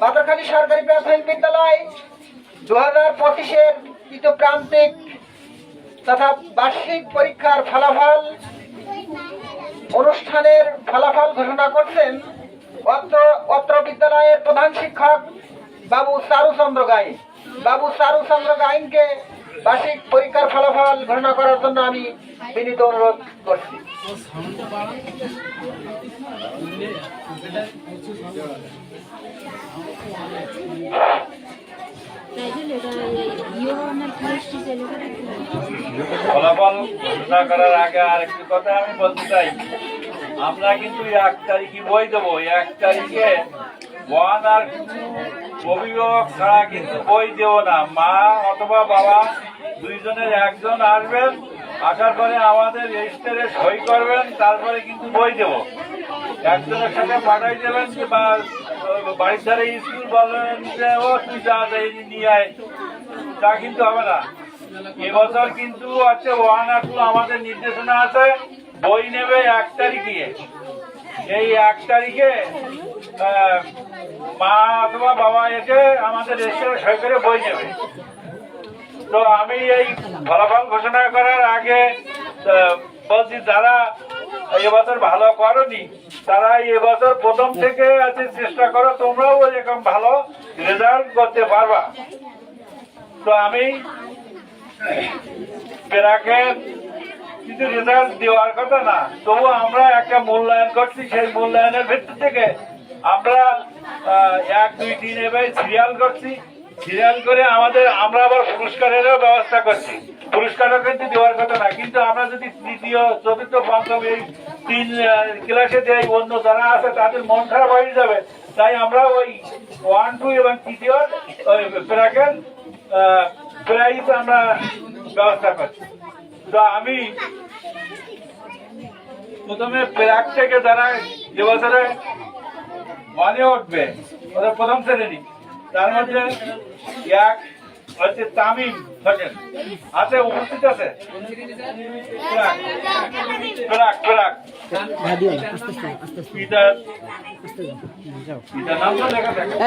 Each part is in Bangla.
বাদরখালী সরকারি প্রাথমিক বিদ্যালয় দু হাজার পঁচিশের প্রান্তিক তথা বার্ষিক পরীক্ষার ফলাফল, অনুষ্ঠানের ফলাফল ঘোষণা করছেন অত্র অত্র বিদ্যালয়ের প্রধান শিক্ষক বাবু চারুচন্দ্র গাইন বাবু চারুচন্দ্র গাইনকে বার্ষিক পরীক্ষার ফলাফল ঘোষণা করার জন্য আমি বিনীত অনুরোধ করছি। ফলাফল ঘোষণা করার আগে আরেকটি কথা আমি বলতে চাই। আমরা কিন্তু এক তারিখে বই দেবো। এক তারিখে ওয়ান আর অভিভাবক ছাড়া কিন্তু বই দেব না। মা অথবা বাবা দুইজনের একজন আসবেন আসার পরে আমাদের রেজিস্টারে সই করবেন, তারপরে কিন্তু বই দেব। একজনের সাথে পাঠাই দেবেন বা বাড়ির ধারে স্কুল বলবেন যে, ও, তুই যা নিয়ে আয়। তা কিন্তু হবে না। এবছর কিন্তু আছে ওয়ান আর টু, আমাদের নির্দেশনা আছে, বই নেবে এক তারিখে। এই এক তারিখে মা অথবা বাবা এসে আমাদের এসে সই করে বই নেবে। তো আমি এই ফলাফল ঘোষণা করার আগে বলছি, যারা এবছর ভালো করনি, তারা এবছর প্রথম থেকে আছে চেষ্টা করো, তোমরাও এরকম ভালো রেজাল্ট করতে পারবা। তো আমি পেরাকে কিছু রেজাল্ট দেওয়ার কথা না, তবু আমরা একটা মূল্যায়ন করছি, সেই মূল্যায়নের ভিত্তি থেকে আমরা এক, দুই, তিন এবার সিরিয়াল করছি। সিরিয়াল করে আমাদের, আমরা আবার পুরস্কারেরও ব্যবস্থা করছি। পুরস্কারও কিন্তু দেওয়ার কথা না, কিন্তু আমরা যদি তৃতীয়, চতুর্থ, পঞ্চম এই তিন ক্লাসে যে অন্য যারা আছে তাদের মন খারাপ হয়ে যাবে। তাই আমরা ওই ওয়ান টু এবং তৃতীয় প্রাকের প্রাইজ আমরা ব্যবস্থা করছি। তো আমি প্রথমে প্রাক থেকে যারা এবছরে মনে উঠবে, ওদের প্রথম শ্রেণি। তার মধ্যে এক হচ্ছে তামিম হোসেন আছে উপস্থিত আছে?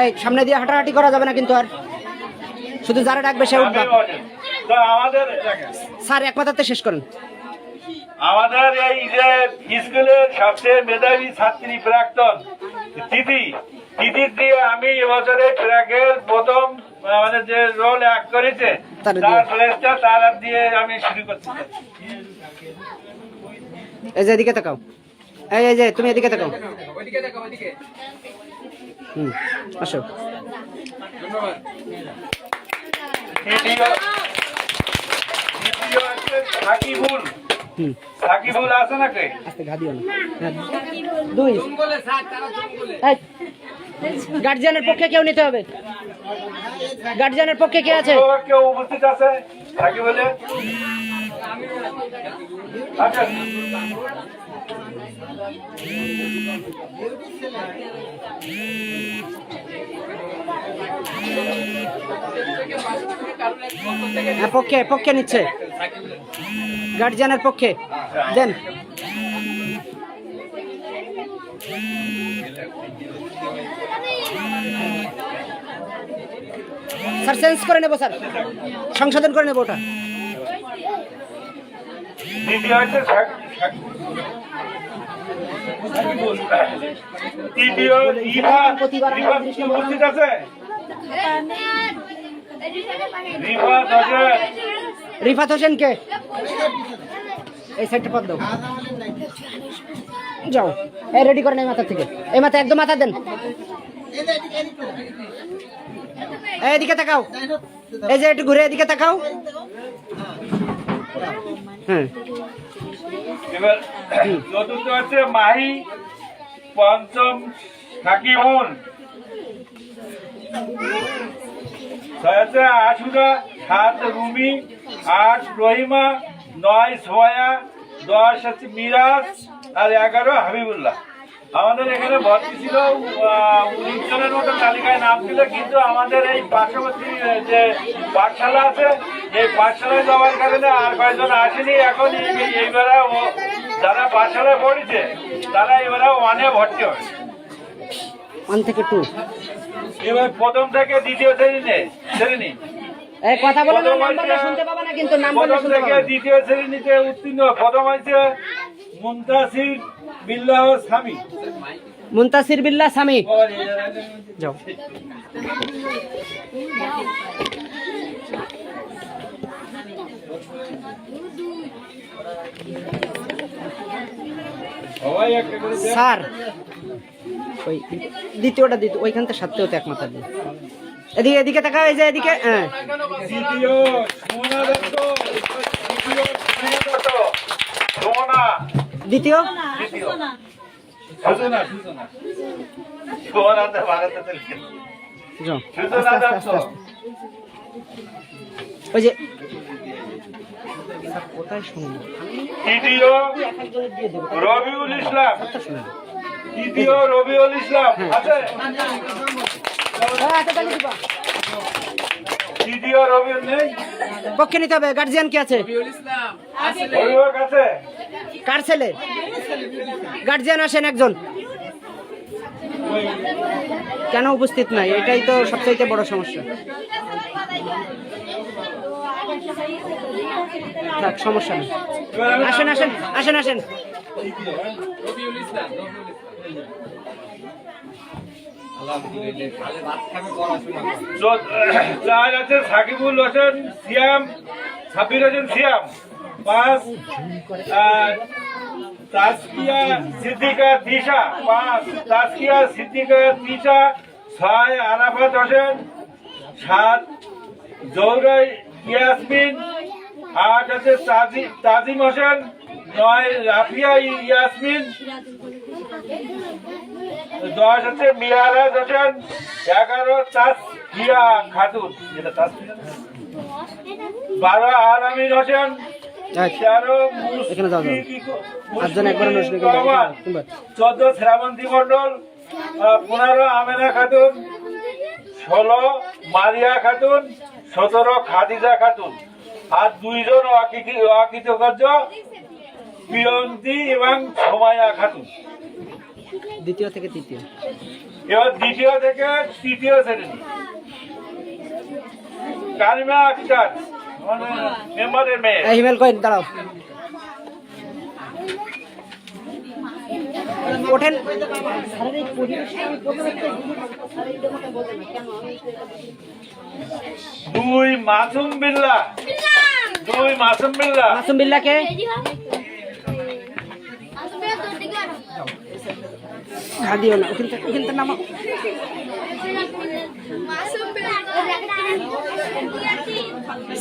এই সামনে দিয়ে হাঁটাহাঁটি করা যাবে না কিন্তু আর। শুধু যারা ডাকবে সে উঠবে। আমাদের স্যার এক মাথাতে শেষ করেন। আমাদের এই যে স্কুলের সবচেয়ে মেধাবী ছাত্রী প্রাক্তন তিথি তিথির দিয়ে আমি এবছরে ট্র্যাকের প্রথম মানে যে রোল অ্যাক্ট করেছে তার প্লেসটা তার দিয়ে আমি শুরু করছি এই যে এদিকে তাকাও। এই এই যে তুমি এদিকে তাকাও। হুম আসো। দ্বিতীয় দ্বিতীয় সাকিবুল। হুম সাকিবুল আছে নাকি? আস্তে ঘা দিও না হ্যাঁ। গার্জিয়ানের পক্ষে কেউ নিতে হবে। গার্জিয়ানের পক্ষে কে আছে? কেউ কেউ উপস্থিত আছে? সাকিবুলের আচ্ছা। হ্যাঁ পক্ষে পক্ষে নিচ্ছে। গার্জিয়ানের পক্ষে। দেন। স্যার চেঞ্জ করে নেব স্যার। সংশোধন করে নেব ওটা। দ্বিতীয় রিফাত হোসেন কে? এই সাইডটা পদ দাও। যাও। এই রেডি করেন এই মাথা থেকে। এই মাথা একদম মাথা দেন। এদিকে তাকাও। এই যে একটু ঘুরে এদিকে তাকাও। হ্যাঁ। চতুর্থ হচ্ছে মাহি পঞ্চম সাকিবুল। ছয় হচ্ছে আশুরা, সাত রুমি, আট রহিমা, নয় সোয়া, দশ হচ্ছে মিরাজ, আর এগারো হাবিবুল্লাহ। আমাদের এখানে ভর্তি ছিল উনিশ জনের মতো তালিকায় নাম ছিল, কিন্তু আমাদের এই পার্শ্ববর্তী যে পাঠশালা আছে, এই পাঠশালায় যাওয়ার কারণে আর কয়েকজন আসেনি, এখন এই- এইবারে ও- যারা পাঠশালায় পড়েছে, তারা এবারে ওয়ানে ভর্তি হবে। ওয়ান থেকে টু এবার প্রথম থেকে দ্বিতীয় শ্রেণীতে শ্রেণি এই কথা বলে না প্রথম নাম বললে হয়েছে- শুনতে পাবা না কিন্তু নাম বললে প্রথম শুনতে থেকে পাবা না। দ্বিতীয় শ্রেণীতে উত্তীর্ণ প্রথম হয়েছে মুন্তাসির বিল্লাহ স্বামী মুন্তাসির বিল্লাহ স্বামী যাও। স্যার ওই দ্বিতীয়টা দ্বিতীয় ওইখান থেকে সাথে হতে এক মাথা দিয়ে এদিকে এদিকে তাকা এই যে এদিকে হ্যাঁ। দ্বিতীয় তো ওই যে কোথায় শুনুন রবিউল ইসলাম। তৃতীয় রবিউল ইসলাম আছে? তৃতীয় রবিউল নেই? পক্ষে নিতে হবে গার্জিয়ান কি আছে? কার ছেলে? গার্জিয়ান আসেন একজন। কেন উপস্থিত নাই? এটাই তো সবচাইতে বড় সমস্যা। থাক সমস্যা নেই। আসেন আমি আসেন আসেন। চার আছে সাকিবুল হোসেন, সিয়াম সাবির হোসেন, সিয়াম। পাঁচ তাসকিয়া সিদ্দিকা দিশা পাঁচ তাসকিয়া সিদ্দিকা দিশা ছয়, আরাফাত হোসেন, সাত, জৌরাই, ইয়াসমিন, আট আছে তাজি তাজিম হোসেন নয় রাফিয়া ইয়াসমিন। দশ হচ্ছে হোসেন এগারো তাসফিয়া খাতুন। যেটা তাসফিয়া বারো আলামিন হোসেন তেরো চোদ্দ শ্রাবন্তী মন্ডল পনেরো আমেনা খাতুন ষোলো মারিয়া খাতুন সতেরো খাদিজা খাতুন। আর দুইজন অকৃতি- অকৃতকার্য প্রিয়ন্তী এবং সোমায়া খাতুন দ্বিতীয় থেকে তৃতীয়। এবার দ্বিতীয় থেকে তৃতীয় শ্রেণি। কারিমা আক্তার মানে মেম্বারের মেয়ে। হিমেল কই দাঁড়াও। ওঠেন। দুই মাসুম বিল্লা। দুই মাসুম বিল্লা। মাসুম বিল্লাকে? খা দিও না ওখান থেকে নামো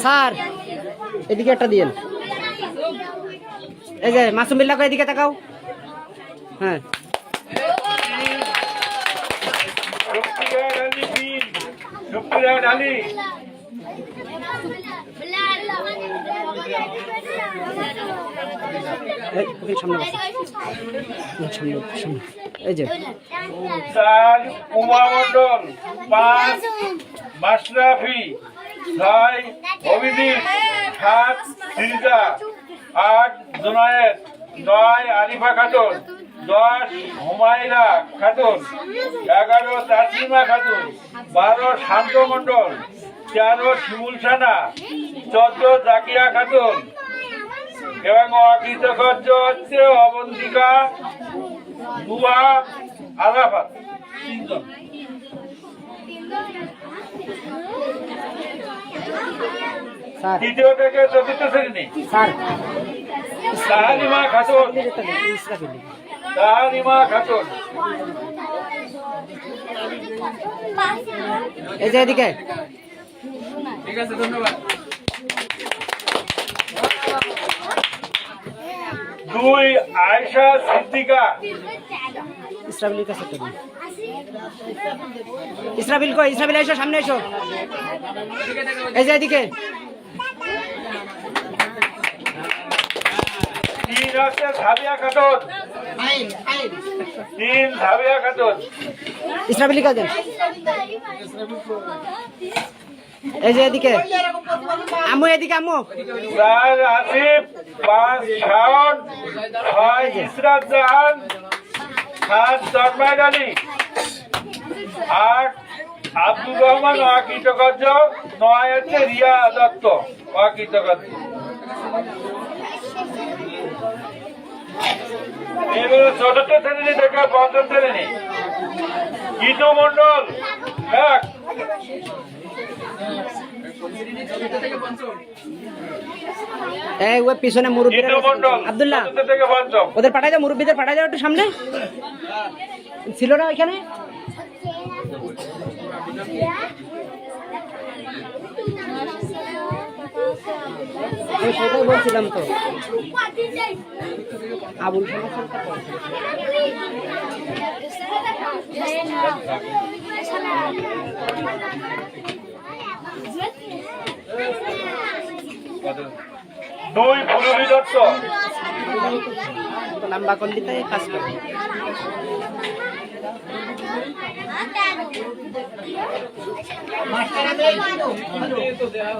স্যার, এদিকে একটা দিয়েন। এই যে, মাসুম বিল্লাকে এদিকে তাকাও। হ্যাঁ। সামনে সামনে সামনে। এই যে। চার উমা মন্ডল পাঁচ মাশরাফি ছয় অভিজিৎ সাত সিরিজা আট, জুনায়েদ, নয়, আরিফা খাতুন, দশ, হুমায়রা খাতুন, এগারো, তাসলিমা খাতুন, বারো, শান্ত মন্ডল তেরো, শিমুল সানা, চোদ্দ, জাকিয়া খাতুন, এবং অকৃতকার্য হচ্ছে অবন্তিকা বুয়া আরাফাত তিনজন। তৃতীয় থেকে চতুর্থ শ্রেণি। স্যার। তাহারিমা খাতুন। তাহারিমা খাতুন। এই যে এদিকে। দুই আয়শা সিদ্দিকা। ইসরাফিলের কাছে দিন। ইসরাফিল কই? ইসরাফিল সামনে এসো। এই যে এদিকে। তিন হচ্ছে সাবিয়া খাতুন। তিন সাবিয়া খাতুন। ইসরাফিল কাছে দেন এই যে এদিকে। আম্মু এদিকে আম্মু চার আসিফ পাঁচ শাওন ছয় ইসরাত জাহান সাত জন্মাইদ আলী আট আব্দুর রহমান অকৃতকার্য নয় হচ্ছে রিয়া দত্ত অকৃতকার্য চতুর্থ শ্রেণি থেকে পঞ্চম শ্রেণি। গীতু মন্ডল এক। এই ওই পিছনে মুরব্বী আব্দুল্লাহ। ওদের পাঠাই দাও মুরব্বীদের পাঠাই দাও একটু সামনে। ছিল না এখানে? আমি সেটাই বলছিলাম তো। আবুল দুই ফুলবি দত্ত লম্বা করলি তাই কাজ করে।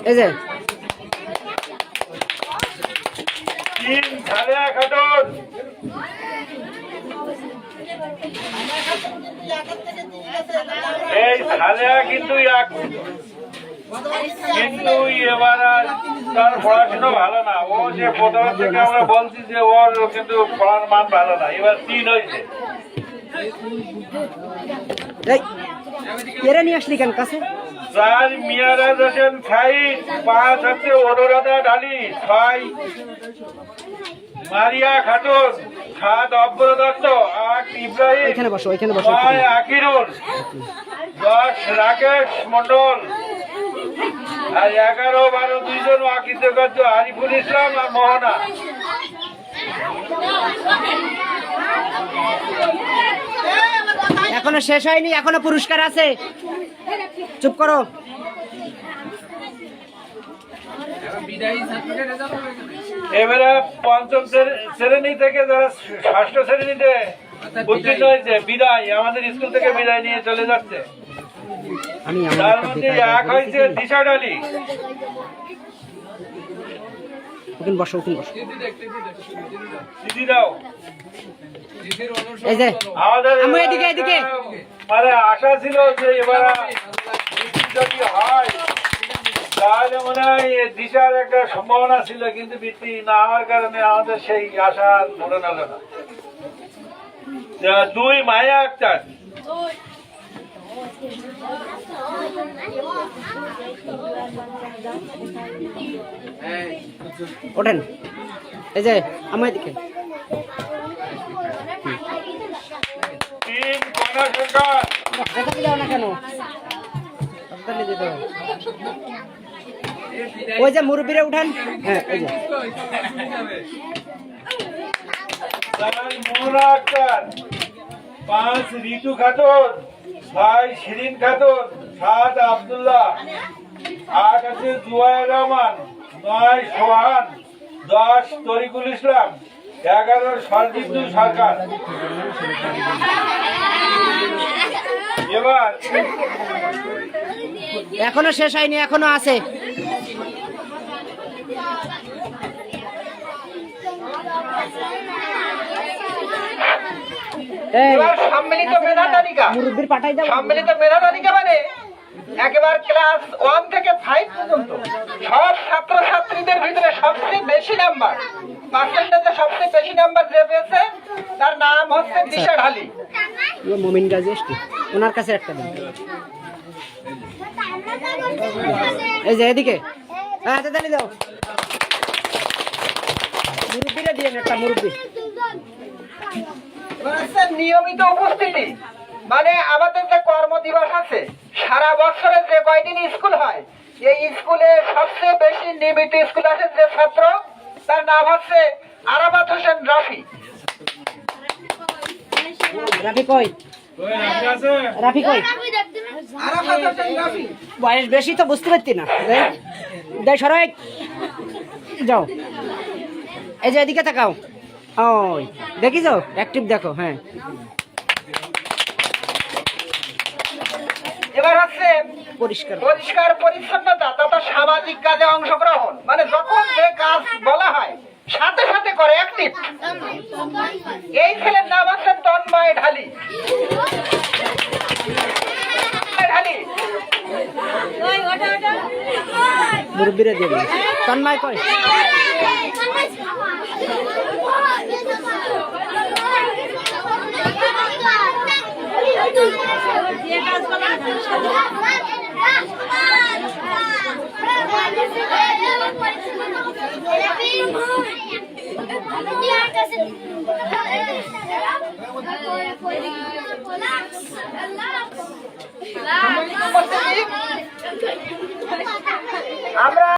এই যে এই সালেয়া কিন্তু কিন্তু এবার আর তার পড়াশোনা ভালো না। ও যে প্রথম থেকে আমরা বলছি যে ওর কিন্তু পড়ার মান ভালো না, এবার তিন হয়েছে। এরা নিয়ে আসলি কেন কাছে? চার মিয়ারাজ হোসেন সাইদ পাঁচ হচ্ছে অনুরাধা ডালি ছয় মারিয়া খাতুন সাত অব্র দত্ত আট ইব্রাহিম এখানে বসো এখানে বসো নয় আকিরুল দশ রাকেশ মন্ডল আর এগারো বারো দুইজন অকৃতকার্য আরিফুল ইসলাম আর মোহনা। এখনও শেষ হয়নি এখনও পুরস্কার আছে। চুপ করো। এবারে পঞ্চম শ্রে- শ্রেণি থেকে যারা ষষ্ঠ শ্রেণীতে উত্তীর্ণ হয়েছে বিদায় আমাদের স্কুল থেকে বিদায় নিয়ে চলে যাচ্ছে। তার মধ্যে এক হয়েছে দিশা ডালি ওখানে বসো ওখানে বসো। এই যে আম্মু, এদিকে, এদিকে। মানে আশা ছিল যে এবার যদি হয় তাহলে মনে হয় দিশার একটা সম্ভাবনা ছিল কিন্তু বৃষ্টি না হওয়ার কারণে আমাদের সেই আশা আর হলো না। দুই মায়া আক্তার ওঠেন। এই যে আমার দিকে। ওই যে মুরব্বীরা উঠান। হ্যাঁ পাঁচ ঋতু খাতুন। ছয় শিরিন খাতুন সাত আব্দুল্লাহ আট আছে জুয়ার রহমান নয় সোহান দশ তরিকুল ইসলাম এগারো সরজিদ্দু সরকার। এবার এখনও শেষ হয়নি এখনও আছে। সম্মিলিত মেধা তালিকা। মুরব্বীর পাঠাই দাও। সম্মিলিত মেধা তালিকা মানে একেবারে ক্লাস ওয়ান থেকে ফাইভ পর্যন্ত। সব ছাত্র ছাত্রীদের ভিতরে সবচেয়ে বেশি নাম্বার পার্সেন্টেজে সবচেয়ে বেশি নাম্বার যে পেয়েছে তার নাম হচ্ছে দিশা ঢালি। ইয়ে মমিন গাজী ওনার কাছে একটা দিন। এই যে এদিকে। হ্যাঁ হাতে দাও। মুরব্বীরা দিয়ে একটা মুরব্বী। এবার নিয়মিত উপস্থিতি। মানে আমাদের যে কর্মদিবস আছে সারা বছরে যে কয়দিন স্কুল হয় এই স্কুলে সবচেয়ে বেশি নিয়মিত স্কুল আছে যে ছাত্র তার নাম হচ্ছে আরাবাত হোসেন রাফি। রাফি কই? রাফি কই? আরাফাত হোসেন রাফি। বয়স বেশি তো বুঝতে পারতি না। দেখ, দেখ সরাই যাও। এই যে এদিকে তাকাও। ওই দেখি যাও অ্যাক্টিভ দেখো হ্যাঁ। এবার হচ্ছে পরিষ্কার। পরিষ্কার পরিচ্ছন্নতা তথা সামাজিক কাজে অংশগ্রহণ। মানে যখন যে কাজ বলা হয় সাথে সাথে করে অ্যাক্টিভ এই ছেলের নাম হচ্ছে তন্ময় ঢালি। মুরব্বীরা দিয়ে দিন তন্ময় কয় Thank you. Diğer gazete. Laks. Laks. Laks.